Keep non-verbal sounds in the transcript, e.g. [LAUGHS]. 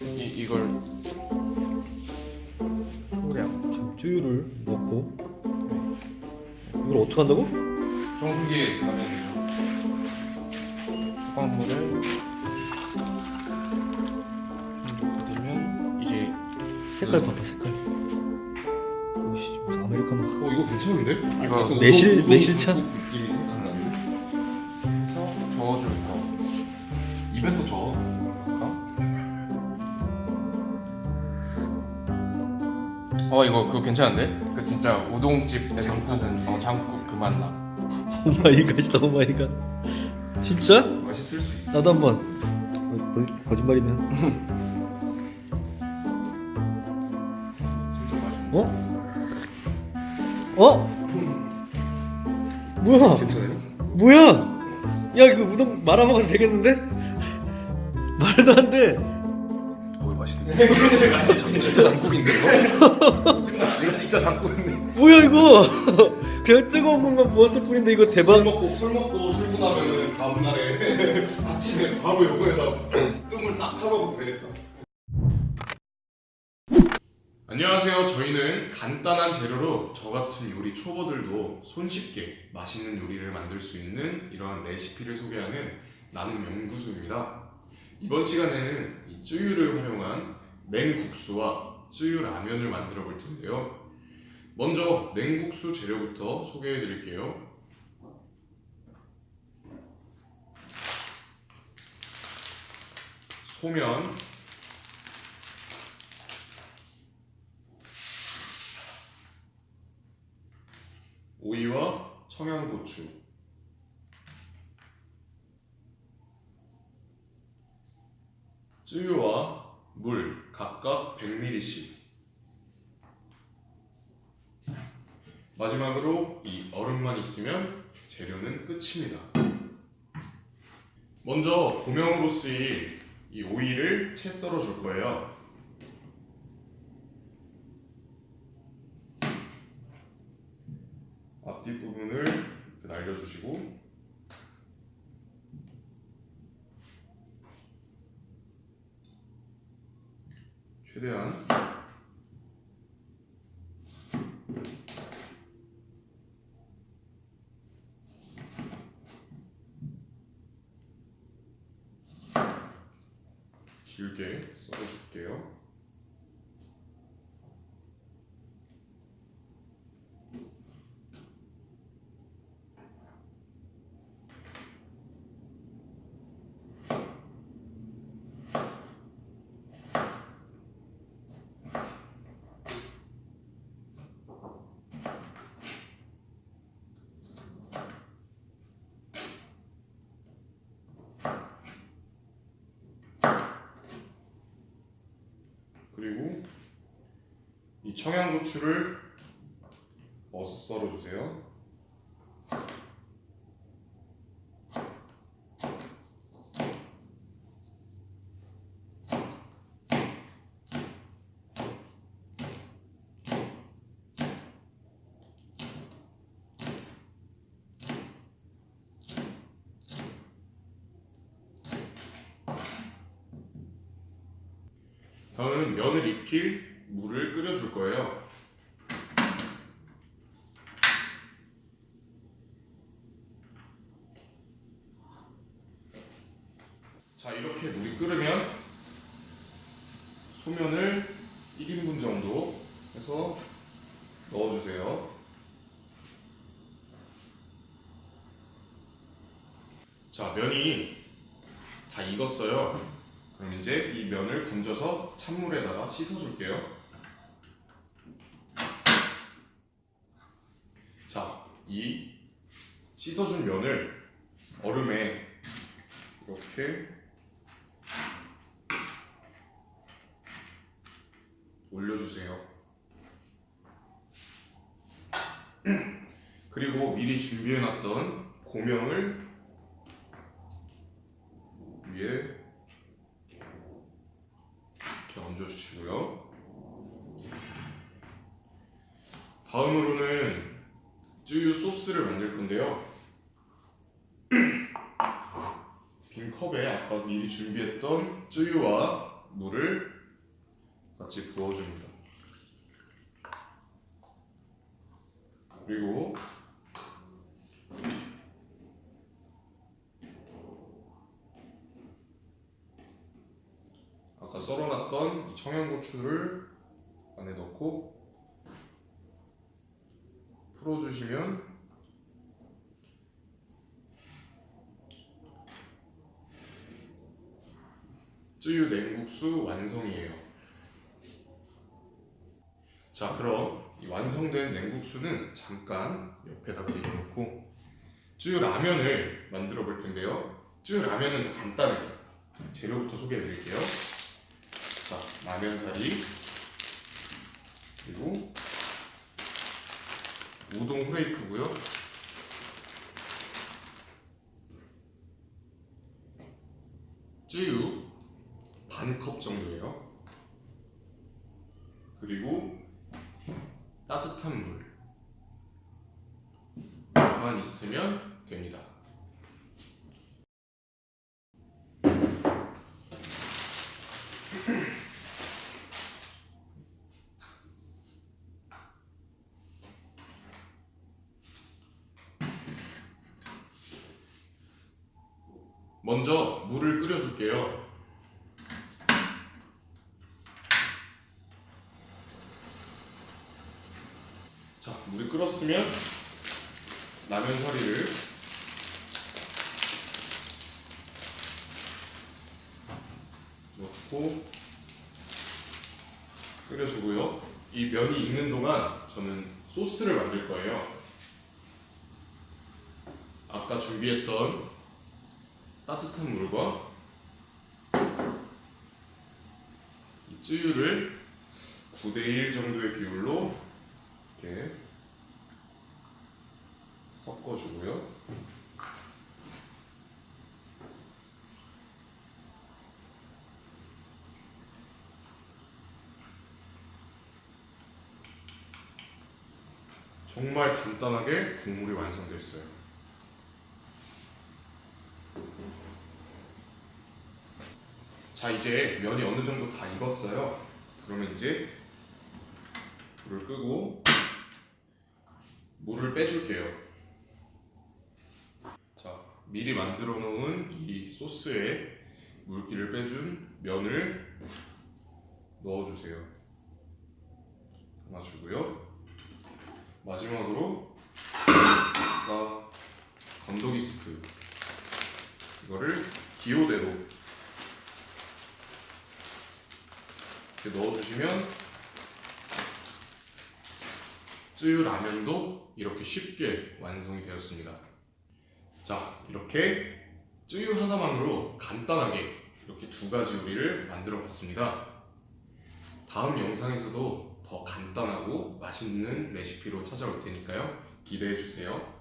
이 이걸 소량 지금 쯔유를 넣고 이걸 어떻게 한다고? 정수기에 넣으면 되죠. 뜨거운 물을 넣게 되면 이제 색깔 봐봐 색깔 오씨 아메리카노 어 이거 괜찮은데? 이거? 장국 느낌이 어 이거 그거 괜찮은데? 그 진짜 우동집에서 파는 어, 장국 그맛 나. 오마이갓이다 오마이갓 진짜? 맛있을 수 있어 나도 한번 어, 너 거짓말이면 진짜 맛있네. 어? 어? 뭐야 괜찮아요? 뭐야 야 이거 우동 말아 먹어도 되겠는데? [LAUGHS] 말도 안돼 진짜, 진짜 장국인데 이거? [LAUGHS] 이거 진짜 장국인데. 뭐야 이거? 그냥 뜨거운 물만 부었을 뿐인데 이거 술 대박. 먹고 술 먹고 출근하면은 다음 날에 [LAUGHS] 아침에 바로 요거에다 뜸을 딱 타먹으면 되겠다. 안녕하세요. 저희는 간단한 재료로 저 같은 요리 초보들도 손쉽게 맛있는 요리를 만들 수 있는 이런 레시피를 소개하는 나눔 연구소입니다. 이번 시간에는 이 쯔유를 활용한 냉국수와 쯔유 라면을 만들어 볼 텐데요 먼저 냉국수 재료부터 소개해 드릴게요. 소면, 오이와 청양고추, 쯔유와 물 각각 100ml씩 마지막으로 이 얼음만 있으면 재료는 끝입니다. 먼저 고명으로 쓰일 이 오이를 채 썰어 줄 거예요. 앞뒤 부분을 날려주시고 최대한 길게 썰어줄게요. 그리고 이 청양고추를 어서 썰어주세요. 다음은 면을 익힐 물을 끓여줄 거예요. 자, 이렇게 물이 끓으면 소면을 1인분 정도 해서 넣어주세요. 자, 면이 다 익었어요. 그럼 이제 이 면을 건져서 찬물에다가 씻어줄게요. 자, 이 씻어준 면을 얼음에 이렇게 올려주세요. 그리고 미리 준비해놨던 고명을 위에 이렇게 얹어주시고요. 다음으로는 쯔유 소스를 만들 건데요. [CLEARS THROAT] 빈 컵에 아까 미리 준비했던 쯔유와 물을 같이 부어줍니다. 그리고 아까 썰어놨던 이 청양고추를 안에 넣고 풀어주시면 쯔유 냉국수 완성이에요. 자, 그럼 이 완성된 냉국수는 잠깐 옆에다가 내려놓고 쯔유 라면을 만들어 볼 텐데요. 쯔유 라면은 더 간단해요. 재료부터 소개해 드릴게요. 자, 라면사리 그리고 우동 후레이크고요. 쯔유 반 컵 정도예요. 그리고 따뜻한 물만 있으면 됩니다. 먼저 물을 끓여줄게요. 자, 물이 끓었으면 라면 사리를 넣고 끓여주고요. 이 면이 익는 동안 저는 소스를 만들 거예요. 아까 준비했던 따뜻한 물과 이 쯔유를 9대1 정도의 비율로 이렇게 섞어주고요. 정말 간단하게 국물이 완성됐어요. 자 이제 면이 어느 정도 다 익었어요. 그러면 이제 불을 끄고 물을 빼줄게요. 자 미리 만들어 놓은 이 소스에 물기를 빼준 면을 넣어주세요. 담아주고요. 마지막으로 아까 건더기 스프 이거를 기호대로 이렇게 넣어주시면 쯔유 라면도 이렇게 쉽게 완성이 되었습니다. 자, 이렇게 쯔유 하나만으로 간단하게 이렇게 두 가지 요리를 만들어 봤습니다. 다음 영상에서도 더 간단하고 맛있는 레시피로 찾아올 테니까요. 기대해 주세요.